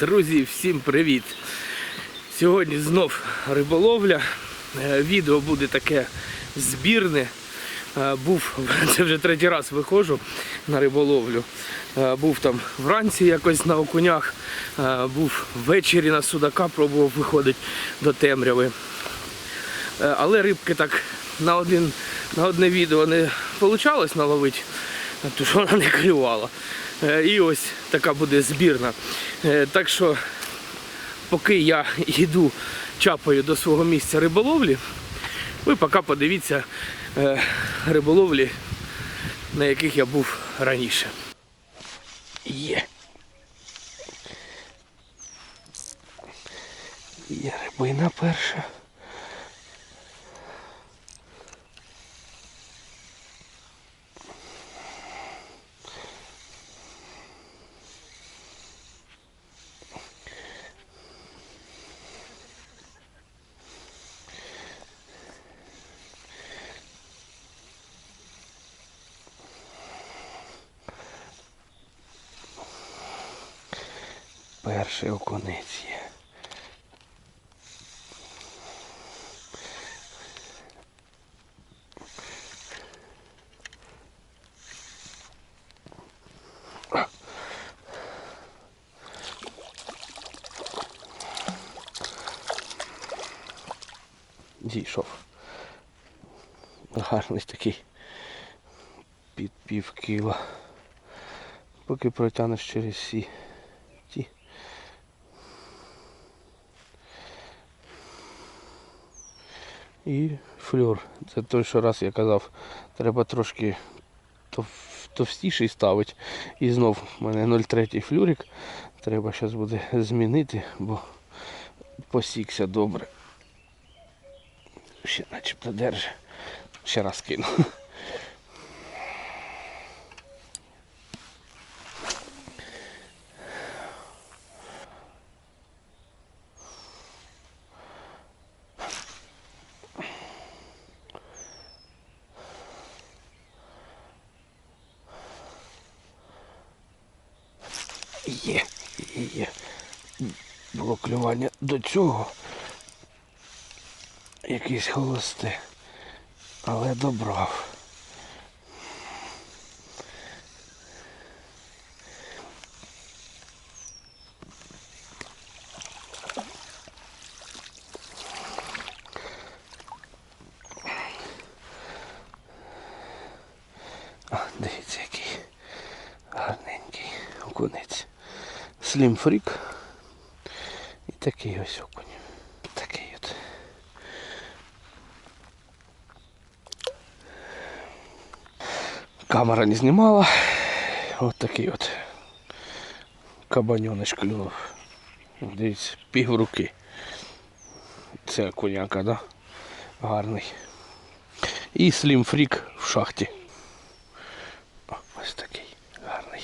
Друзі, всім привіт! Сьогодні знов риболовля. Е, Відео буде таке збірне. Е, Був, це вже третій раз виходжу на риболовлю. Е, Був там вранці якось на окунях, був ввечері на судака, пробував виходити до темряви. Але рибки так на, один, на одне відео не вийшло наловити, тому що вона не клювала. Е, І ось така буде збірна. Е, Так що, поки я йду чапаю до свого місця риболовлі, ви поки подивіться е, риболовлі, на яких я був раніше. Є. Є рибина перша. Перший окунець є. Дійшов. Гарний такий під пів кіла. Поки протягнеш через всі І флюр. Це той, що раз я казав, треба трошки товстіший ставити. І знов у мене 0,3 флюрик. Треба зараз буде змінити, бо посікся добре. Ще начебто держи. Ще раз кину. Є, є. Було клювання до цього. Якийсь холосте. Але добрав. Дивіться, який гарненький окунець. Слім фрік. І такий ось окунь. Такий от. Камера не знімала. От такий от кабаньониш клюнув. Дивіться, пів руки. Це коняка, да? Гарний. І слім фрік в шахті. О, ось такий гарний.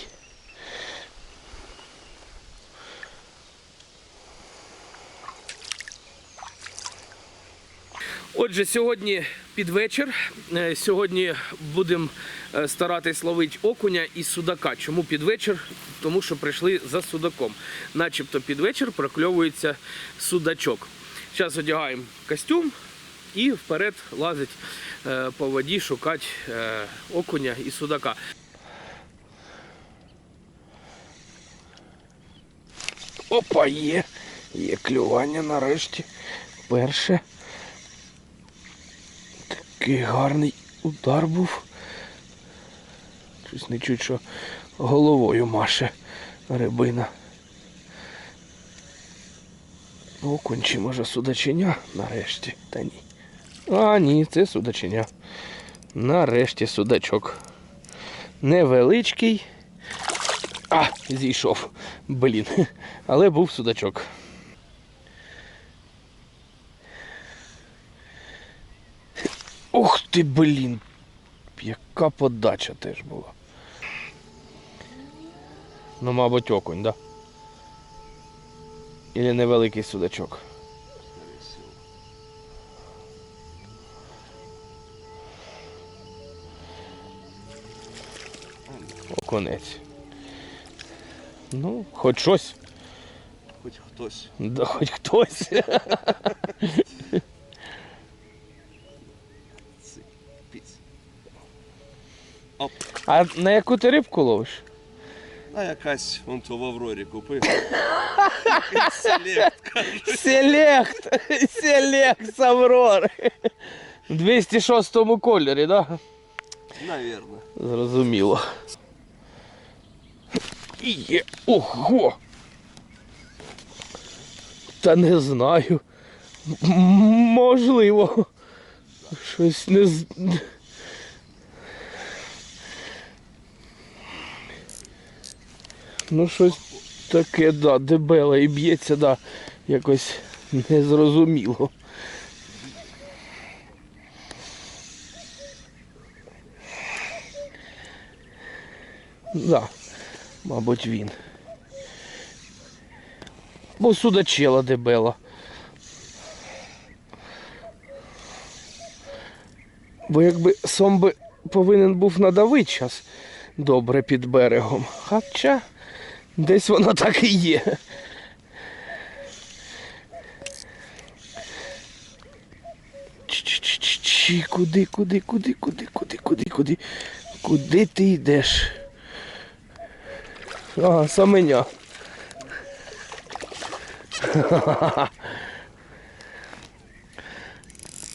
Отже, сьогодні під вечір. Е, Сьогодні будемо е, старатись ловити окуня і судака. Чому під вечір? Тому що прийшли за судаком. Начебто під вечір прокльовується судачок. Зараз одягаємо костюм і вперед лазить е, по воді шукати окуня і судака. Опа, є. Є клювання нарешті. Перше. Такий гарний удар був. Щось не чуть, що головою маше рибина. Окунь чи може судаченя нарешті. Та ні. А, ні, це судаченя. Нарешті судачок. Невеличкий. А, зійшов. Блін. Але був судачок. Ти, блін. Яка подача теж була. Ну, мабуть, окунь, да? Или невеликий судачок. Окунець. Ну, хоч щось. Хоч хтось. Да хоч хтось. А на яку ти рибку ловиш? А якась вон то в Аврорі купив. Селект, кажуть. Селект! Селект з Аврори. В 206 кольорі, так? Да? Навірно. Зрозуміло. Є. Ого! Та не знаю. Можливо. Щось не Ну, щось таке, да, дебеле і б'ється, да, якось незрозуміло. Да, мабуть, він. Бо судачела дебела. Бо якби сом би повинен був надавити час добре під берегом. Хоча десь воно так і є. Чи куди, куди, куди, куди, куди, куди, куди? Куди ти йдеш? Ага, саменя.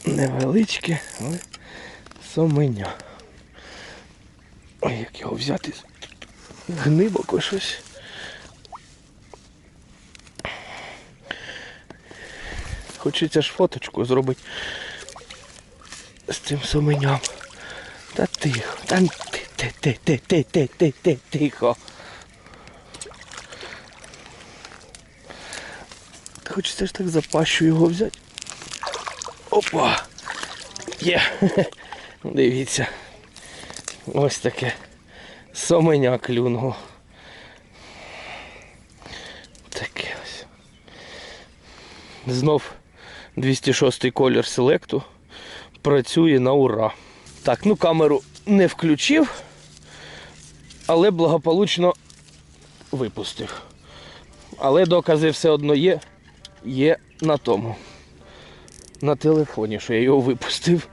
Невеличке, але саменя. Ой, як його взяти? Гнибоко щось. Хочеться ж фоточку зробити з цим соменям. Та тихо, та ти, ти, ти, ти, ти, тихо. Хочеться ж так за пащу його взяти. Опа! Є! Дивіться. Ось таке соменя клюнуло. Таке ось. Знов 206 колір селекту. Працює на ура. Так, ну камеру не включив, але благополучно випустив. Але докази все одно є. Є на тому. На телефоні, що я його випустив.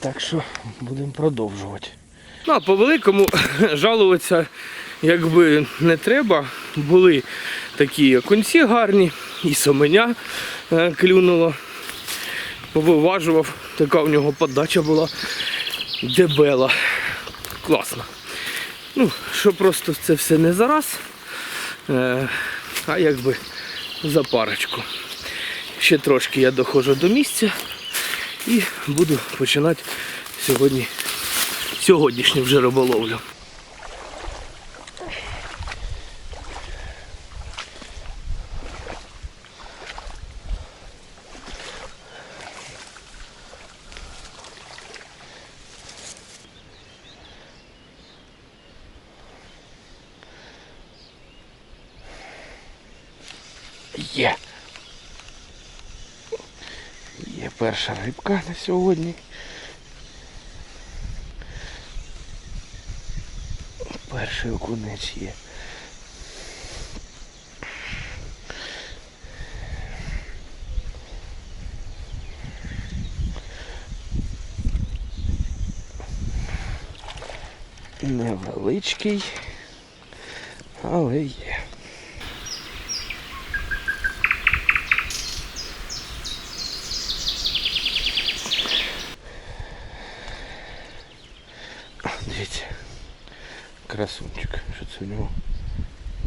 Так що будемо продовжувати. Ну, по великому жалуватися якби не треба. Були такі окунці гарні, і соменя е, клюнуло. Повиважував, така у нього подача була дебела. Класно. Ну, що просто це все не зараз, е, а якби за парочку. Ще трошки я доходжу до місця і буду починати сьогодні, сьогоднішню вже риболовлю. Є. Є перша рибка на сьогодні. Перший окунець є. Невеличкий, але є. Дивіться. Красунчик. Що це у нього?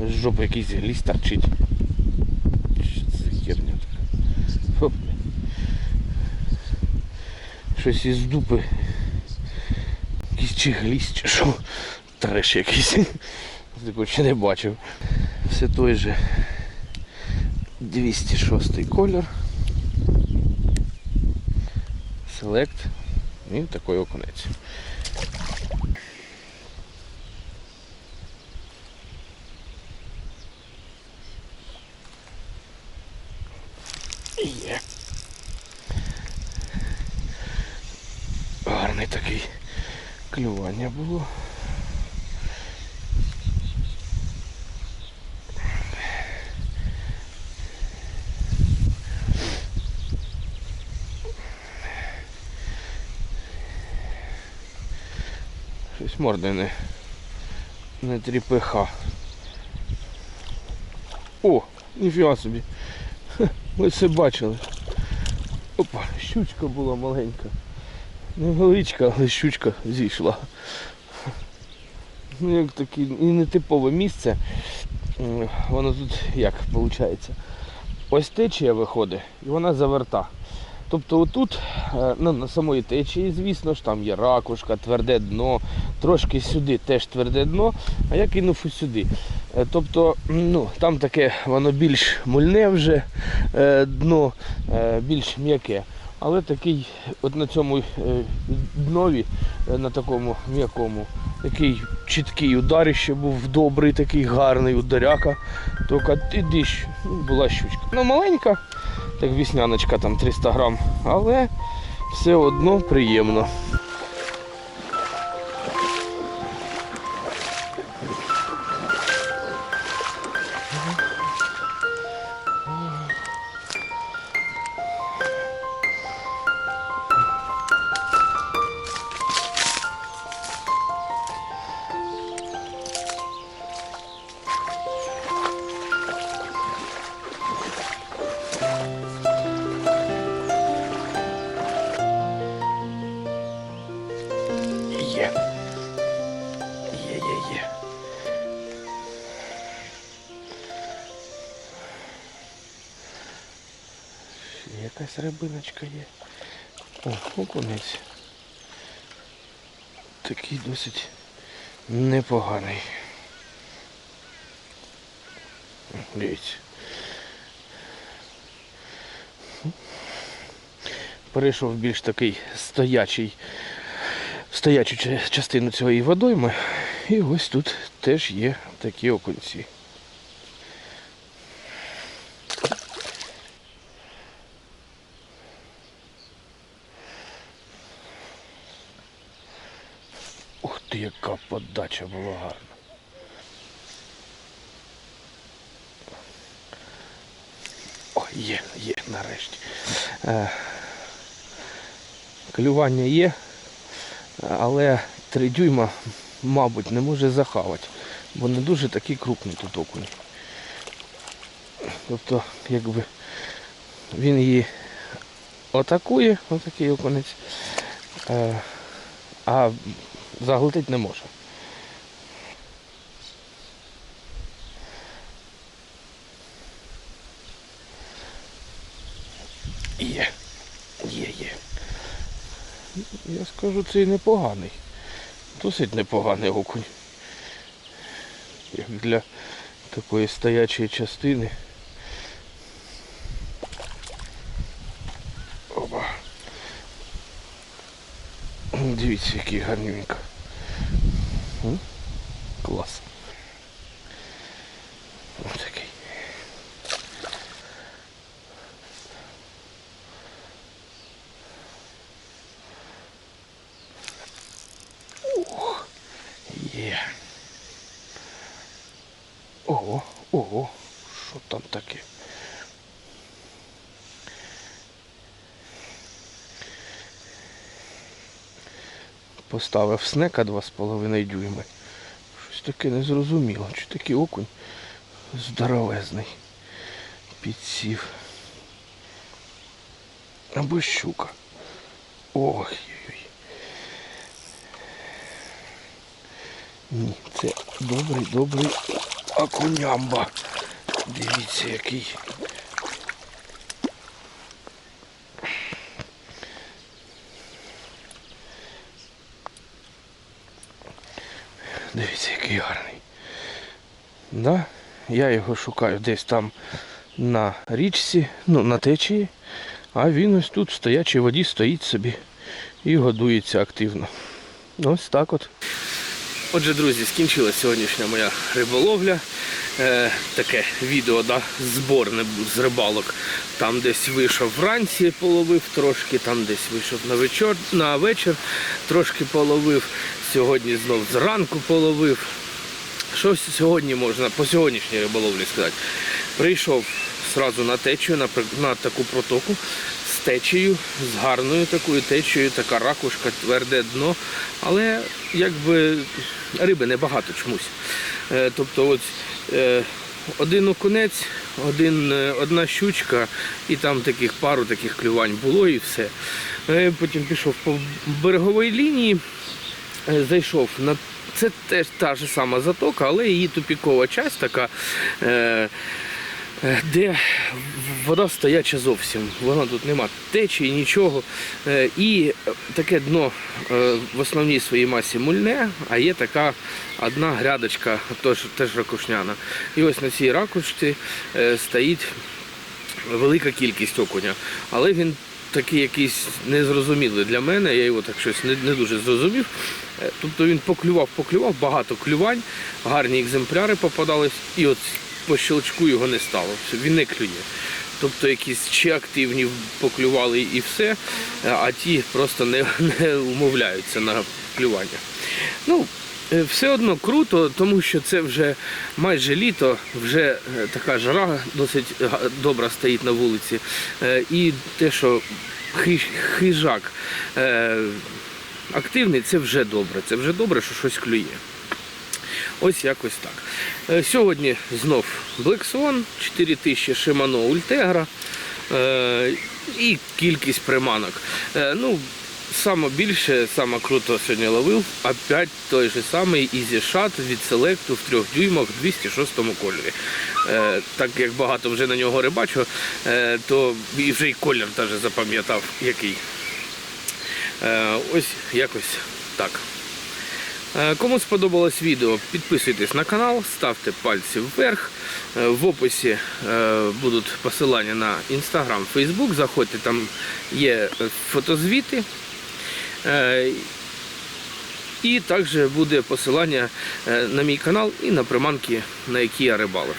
З жопи якийсь гліст торчить. Що це за херня така? Щось із дупи. Якийсь чи гліст, чи що. Треш якийсь. Типу ще не бачив. Все той же 206 колір. Select. І такий І є. Гарний такий клювання було. Щось морди не, не тріпиха. О, ніфіга собі. Хе, все бачили. Опа, щучка була маленька. Невеличка, але щучка зійшла. Ну, як таке і нетипове місце. Воно тут як виходить? Ось течія виходить і вона заверта. Тобто отут, е, ну, на самої течії, звісно ж, там є ракушка, тверде дно, трошки сюди теж тверде дно, а я кинув сюди. Е, Тобто, ну, там таке воно більш мульне вже е, дно, більш м'яке. Але такий, от на цьому днові, на такому м'якому, такий чіткий удар ще був добрий, такий гарний ударяка. Тільки ти диш, ну, була щучка. Ну, маленька, так вісняночка там 300 грам, але все одно приємно. Якась рибиночка є. О, окунець. Такий досить непоганий. Дивіться. Перейшов більш такий стоячий стоячу частину цієї водойми. І ось тут теж є такі окунці. Ух ти, яка подача була гарна. О, є, є, нарешті. Е, клювання є, але 3 дюйма, мабуть, не може захавати, бо не дуже такий крупний тут окунь. Тобто, якби він її атакує, отакий окунець, е, а заглотити не може. Є, є, є. Я скажу, це і непоганий. Досить непоганий окунь. Як для такої стоячої частини. Опа. Дивіться, який гарненько. Клас. Ось такий. Є. Ого, що там таке? Поставив снека 2,5 дюйми. Щось таке незрозуміло. Чи такий окунь здоровезний. Підсів. Або щука. Ой-ой-ой. Ні, це добрий, добрий акунямба. Дивіться, який. Дивіться, який гарний. Да? Я його шукаю десь там на річці, ну, на течії, а він ось тут в стоячій воді стоїть собі і годується активно. Ось так от. Отже, друзі, скінчилася сьогоднішня моя риболовля. Е, таке відео, да, зборне з рибалок. Там десь вийшов вранці, половив трошки, там десь вийшов на вечір, на вечір, трошки половив. Сьогодні знов зранку половив. Що сьогодні можна по сьогоднішній риболовлі сказати? Прийшов одразу на течію, на, на таку протоку, течею, з гарною такою течею, така ракушка, тверде дно, але якби риби небагато чомусь. Е, Тобто от, е, один окунець, один, е, одна щучка, і там таких пару таких клювань було і все. Потім пішов по береговій лінії, зайшов на це теж та ж сама затока, але її тупікова часть така. Е, де вода стояча зовсім. Вона тут нема течії, нічого. Е, І таке дно е, в основній своїй масі мульне, а є така одна грядочка, теж, ракушняна. І ось на цій ракушці стоїть велика кількість окуня. Але він такий якийсь незрозумілий для мене, я його так щось не, не дуже зрозумів. Тобто він поклював, поклював, багато клювань, гарні екземпляри попадались, і от по щелчку його не стало. Він не клює. Тобто якісь чи активні поклювали і все, е, а ті просто не, не умовляються на клювання. Ну, е, все одно круто, тому що це вже майже літо, вже е, така жара досить добра стоїть на вулиці. І те, що хижак активний, це вже добре. Це вже добре, що щось клює. Ось якось так. Е, Сьогодні знов Black Swan, 4000 Shimano Ultegra е, і кількість приманок. Е, Ну, саме більше, саме круто сьогодні ловив. Опять той же самий Easy Shot від Selectu в трьох дюймах в 206 кольорі. Так як багато вже на нього рибачу, то і вже й колір запам'ятав який. Ось якось так. Е, Кому сподобалось відео, підписуйтесь на канал, ставте пальці вверх. Е, В описі е, будуть посилання на Instagram, Facebook. Заходьте, там є фотозвіти. І також буде посилання на мій канал і на приманки, на які я рибалив.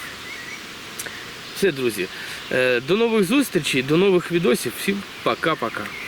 Все, друзі. До нових зустрічей, до нових відосів. Всім пока-пока.